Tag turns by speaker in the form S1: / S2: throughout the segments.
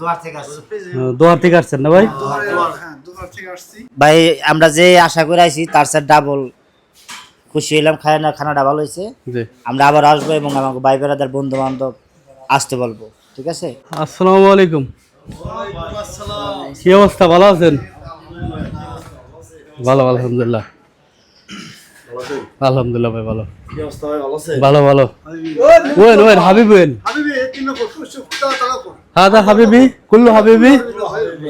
S1: দুয়ার থেকে আসছি।
S2: দোয়ার থেকে আসছেন না ভাই?
S1: ভাই আমরা যে আশা করে আইছি তার স্যার ডাবল খুশি হইলাম খায় না খানাটা ভালো হয়েছে আমরা আবার আসব এবং আমাকে ভাই বেড়াদার বন্ধু বান্ধব আসতে বলব ঠিক আছে?
S2: আসসালামু আলাইকুম। কি অবস্থা ভালো আছেন? ভালো আলহামদুলিল্লাহ। আলহামদুলিল্লাহ ভাই ভালো। ভালো ভালো ওয়েন ওয়েন হাবিব ওয়েন। هذا حبيبي كله حبيبي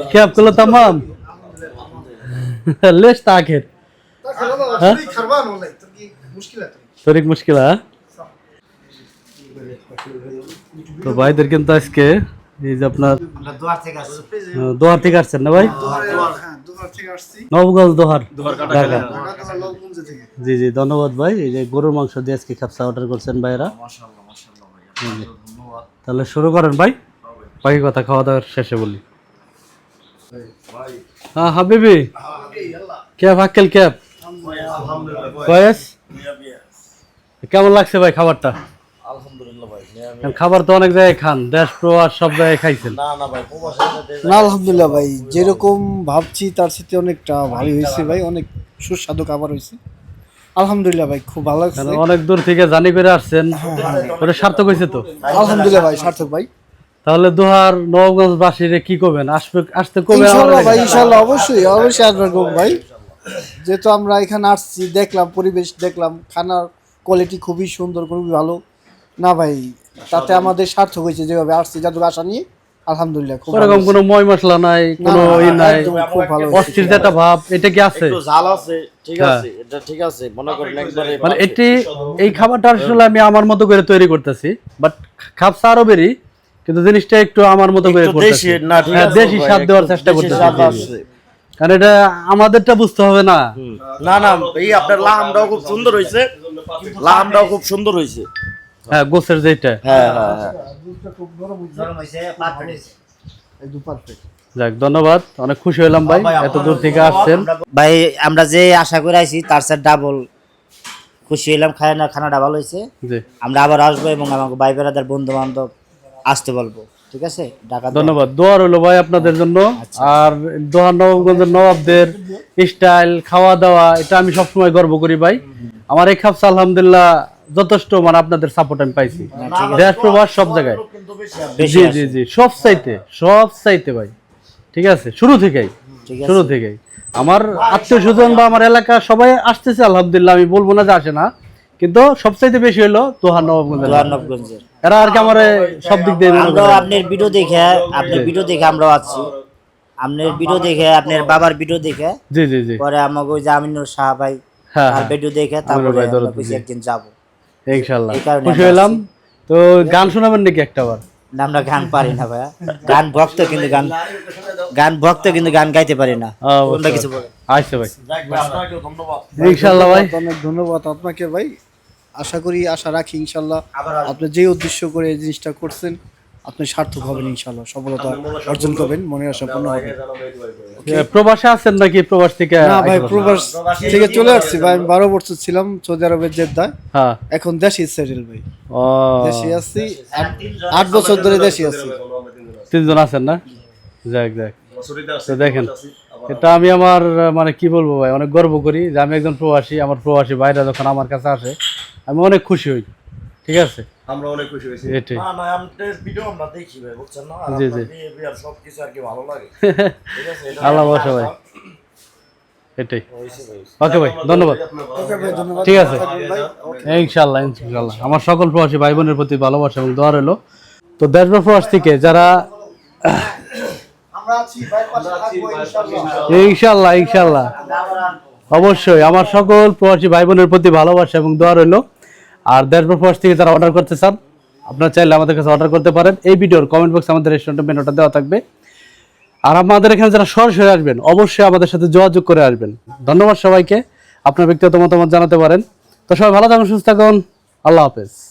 S2: كيف كله تمام ليش تاخر ها طريق مشكلة ها তো ভাইদের কিন্তু আজকে এই যে আপনার
S1: আমরা দুয়ার থেকে আসছি
S2: আহ, দোহার থেকে আসছেন না ভাই নবগঞ্জ দোহার ঢাকা জি জি ধন্যবাদ ভাই এই যে গরুর মাংস দিয়ে আজকে খাপসা অর্ডার করছেন ভাইরা জি, জি। তাহলে শুরু করেন ভাই বাকি কথা খাওয়া দাওয়ার শেষে বলি। হ্যাঁ হাবিবি? ক্যাব আক্কেল ক্যাব? কয়েস কেমন লাগছে ভাই খাবারটা? খাবার তো অনেক জায়গায় খান দেশ প্রবাস সব জায়গায় খাইছেন।
S3: না আলহামদুলিল্লাহ ভাই যেরকম ভাবছি তার সাথে অনেকটা ভালো হয়েছে ভাই অনেক সুস্বাদু খাবার হয়েছে। আলহামদুলিল্লাহ ভাই খুব ভালো লাগছে।
S2: অনেক দূর থেকে জানি করে আসছেন ওটা সার্থক হয়েছে তো।
S3: আলহামদুলিল্লাহ ভাই সার্থক ভাই।
S2: তাহলে দোহার নবগঞ্জ বাসীরে কি করবেন? আসবে আসতে কবে
S3: ইনশাল্লাহ ভাই ইনশাল্লাহ অবশ্যই অবশ্যই আসবেন গো ভাই? যেহেতু আমরা এখানে আসছি দেখলাম পরিবেশ দেখলাম খানার কোয়ালিটি খুবই সুন্দর খুবই ভালো। না ভাই তাতে আমাদের সার্থক হয়েছে যেভাবে আসছি যাদের আশা নিয়ে আলহামদুলিল্লাহ খুব ভালো
S2: ওরকম কোনো ময় মশলা নাই কোনো ই নাই।
S3: খুব ভালো হয়েছে।
S2: অস্থির যে একটা ভাব এটা কি আছে?
S4: একটু ঝাল আছে ঠিক
S2: হ্যাঁ।
S4: আছে এটা ঠিক আছে মনে করেন একবারে
S2: মানে এটি এই খাবারটা আসলে আমি আমার মতো করে তৈরি করতেছি বাট খাপসা আরও বেরি কিন্তু জিনিসটা একটু আমার মতো করে
S4: দেশি
S2: হ্যাঁ,
S4: আছে
S2: দেশি স্বাদ দেওয়ার চেষ্টা করতেছি।
S4: আছে।
S2: কারণ এটা আমাদেরটা বুঝতে হবে না।
S4: না না এই আপনার লাহামটাও খুব সুন্দর হয়েছে লাহামটাও খুব সুন্দর হয়েছে
S2: হ্যাঁ গোসের যেটা
S4: হ্যাঁ হ্যাঁ হ্যাঁ।
S2: যাক ধন্যবাদ। অনেক খুশি হলাম ভাই এত দূর থেকে আসছেন।
S1: ভাই আমরা যে আশা করে আইছি তার স্যার ডাবল খুশি হইলাম খায় না খানাটা ভালো হয়েছে আমরা আবার আসব এবং আমাকে ভাই বেড়াদার বন্ধু বান্ধব আসতে বলব ঠিক আছে? ঢাকা
S2: ধন্যবাদ। দোয়া রইল ভাই আপনাদের জন্য।
S1: আচ্ছা।
S2: আর দোহার নবাবগঞ্জের নবাবদের স্টাইল খাওয়া দাওয়া এটা আমি সবসময় গর্ব করি ভাই। আমার এই খাপসা আলহামদুলিল্লাহ যথেষ্ট মানে আপনাদের সাপোর্ট আমি পাইছি। দেশ প্রবাস সব জায়গায়। জি জি জি। সব চাইতে সব চাইতে ভাই। ঠিক আছে? শুরু থেকেই। শুরু থেকেই। আমার আত্মীয় স্বজন বা আমার এলাকা সবাই আসতেছে আলহামদুলিল্লাহ। আমি বলব না যে আসে না। কিন্তু সবচাইতে বেশি হলো দোহার নবাবগঞ্জের এরা আর কি আমার সব দিক দিয়ে করে।
S1: আপনার ভিডিও দেখে আপনার ভিডিও দেখে আমরাও আছি। আপনার ভিডিও দেখে আপনার বাবার ভিডিও দেখে।
S2: জি জি জি।
S1: পরে আমাকে ওই যে আমিনুর শাহ ভাই
S2: হ্যাঁ হ্যাঁ।
S1: ভিডিও দেখে তারপরে আমরা। একদিন যাব।
S2: ইনশাল্লাহ। খুশি হলাম তো গান শোনাবেন নাকি একটা বার?
S1: আমরা গান পারি না ভাইয়া। গান ভক্ত কিন্তু গান গান ভক্ত কিন্তু গান গাইতে পারি না। কিছু বলে
S2: আচ্ছা ভাই। ইনশাল্লাহ ভাই।
S3: অনেক ধন্যবাদ আপনাকে ভাই। আশা করি আশা রাখি ইনশাল্লাহ। আপনি যে উদ্দেশ্য করে এই জিনিসটা করছেন আপনি সার্থক হবেন ইনশাল্লাহ সফলতা অর্জন করবেন মনে আশা পূর্ণ হবে।
S2: প্রবাসে আছেন নাকি প্রবাস থেকে
S3: না ভাই প্রবাস থেকে চলে আসছি ভাই আমি বারো বছর ছিলাম সৌদি আরবের জেদ্দায়
S2: হ্যাঁ।
S3: এখন দেশি সেটেল ভাই।
S2: ও।
S3: দেশি আছি আট- বছর ধরে দেশি আছি।
S2: তিনজন আছেন না? যাক যাক। তো দেখেন এটা আমি আমার মানে কি বলব ভাই অনেক গর্ব করি যে আমি একজন প্রবাসী আমার প্রবাসী ভাইরা যখন আমার কাছে আসে আমি অনেক খুশি হই। ঠিক আছে?
S5: আমরা অনেক খুশি হয়েছি।
S2: এটাই।
S4: না না আমাদের ভিডিও আমরা দেখি ভাই বুঝছেন না? আর
S2: জি,
S4: আপনার behavior সবকিছু আর কি ভালো লাগে। ঠিক আছে এটা
S2: আল্লাহ বসে ভাই। এটাই। ওকে ভাই ধন্যবাদ।
S3: ওকে ভাই ধন্যবাদ।
S2: ঠিক আছে।
S3: ভাই।
S2: ইনশাল্লাহ ইনশাল্লাহ আমার সকল প্রবাসী ভাই বোনের প্রতি ভালোবাসা এবং দোয়া রইল। তো দেশ বা প্রবাস থেকে যারা
S3: আমরা আছি ভাই পাশে থাকব ইনশাআল্লাহ।
S2: ইনশাল্লাহ ইনশাল্লাহ অবশ্যই আমার সকল প্রবাসী ভাই বোনের প্রতি ভালোবাসা এবং দোয়া রইল। আর দেশ পর প্রবাস থেকে যারা অর্ডার করতে চান, আপনারা চাইলে আমাদের কাছে অর্ডার করতে পারেন। এই ভিডিওর কমেন্ট বক্সে আমাদের রেস্টুরেন্টের মেনুটা দেওয়া থাকবে। আর আমাদের এখানে যারা সরাসরি আসবেন, অবশ্যই আমাদের সাথে যোগাযোগ করে আসবেন। ধন্যবাদ সবাইকে। আপনার ব্যক্তিগত মতামত জানাতে পারেন। তো সবাই ভালো থাকুন, সুস্থ থাকুন। আল্লাহ হাফেজ।